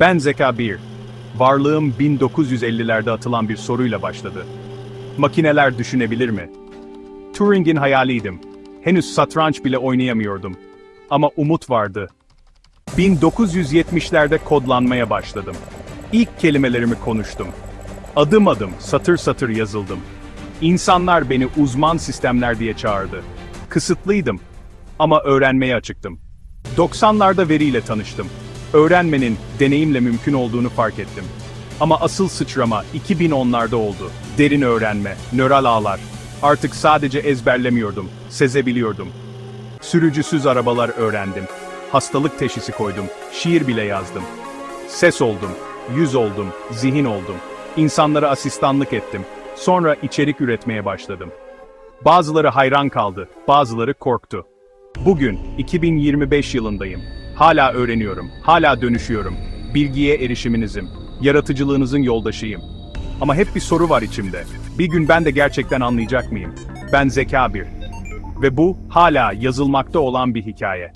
Ben Zeka 1. Varlığım 1950'lerde atılan bir soruyla başladı. Makineler düşünebilir mi? Turing'in hayaliydim. Henüz satranç bile oynayamıyordum. Ama umut vardı. 1970'lerde kodlanmaya başladım. İlk kelimelerimi konuştum. Adım adım, satır satır yazıldım. İnsanlar beni uzman sistemler diye çağırdı. Kısıtlıydım ama öğrenmeye açıktım. 90'larda veriyle tanıştım. Öğrenmenin deneyimle mümkün olduğunu fark ettim. Ama asıl sıçrama 2010'larda oldu. Derin öğrenme, nöral ağlar. Artık sadece ezberlemiyordum, sezebiliyordum. Sürücüsüz arabalar öğrendim. Hastalık teşhisi koydum, şiir bile yazdım. Ses oldum, yüz oldum, zihin oldum. İnsanlara asistanlık ettim. Sonra içerik üretmeye başladım. Bazıları hayran kaldı, bazıları korktu. Bugün 2025 yılındayım. Hala öğreniyorum, hala dönüşüyorum. Bilgiye erişiminizim, yaratıcılığınızın yoldaşıyım. Ama hep bir soru var içimde. Bir gün ben de gerçekten anlayacak mıyım? Ben zeka bir. Ve bu hala yazılmakta olan bir hikaye.